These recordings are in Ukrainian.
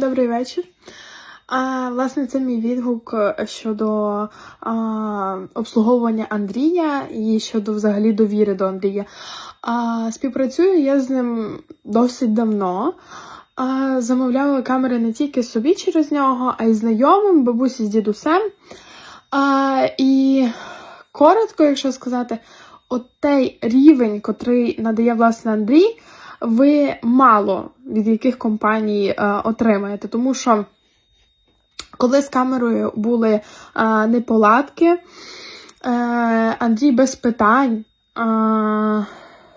Добрий вечір. А, власне, це мій відгук е, щодо а, обслуговування Андрія і щодо взагалі довіри до Андрія. А, співпрацюю я з ним досить давно. А, замовляла камери не тільки собі через нього, а й знайомим, бабусі з дідусем. А, і коротко, якщо сказати, от той рівень, котрий надає власне Андрій, ви мало від яких компаній е, отримаєте. Тому що коли з камерою були е, неполадки, е, Андрій без питань. Е,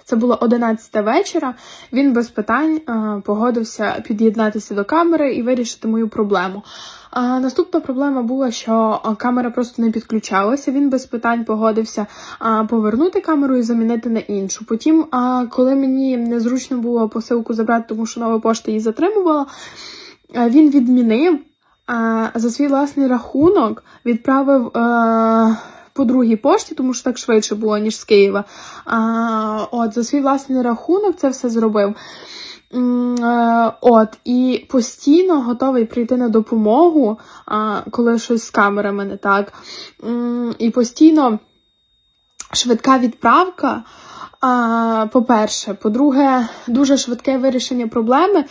це було 11 вечора. Він без питань е, погодився під'єднатися до камери і вирішити мою проблему. А наступна проблема була, що камера просто не підключалася. Він без питань погодився повернути камеру і замінити на іншу. Потім, коли мені незручно було посилку забрати, тому що нова пошта її затримувала, він відмінив за свій власний рахунок, відправив. По другій пошті, тому що так швидше було, ніж з Києва. А, От, за свій власний рахунок це все зробив. Е, От, і постійно готовий прийти на допомогу, коли щось з камерами не так. І постійно швидка відправка. По-перше, по-друге, дуже швидке вирішення проблеми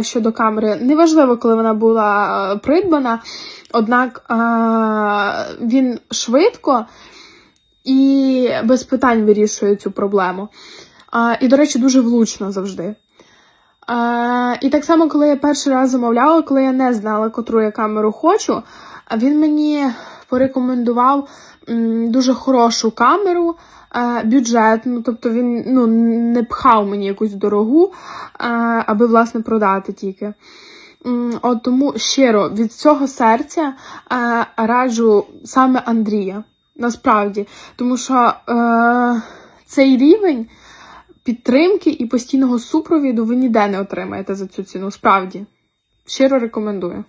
щодо камери. Неважливо, коли вона була придбана, однак він швидко і без питань вирішує цю проблему. І, до речі, дуже влучно завжди. І так само, коли я перший раз замовляла, коли я не знала, котру я камеру хочу, він мені порекомендував дуже хорошу камеру, бюджетну, тобто він ну, не пхав мені якусь дорогу, аби власне продати тільки. От тому щиро від цього серця е, раджу саме Андрія. Насправді, тому що е, цей рівень підтримки і постійного супровіду ви ніде не отримаєте за цю ціну. Справді. Щиро рекомендую.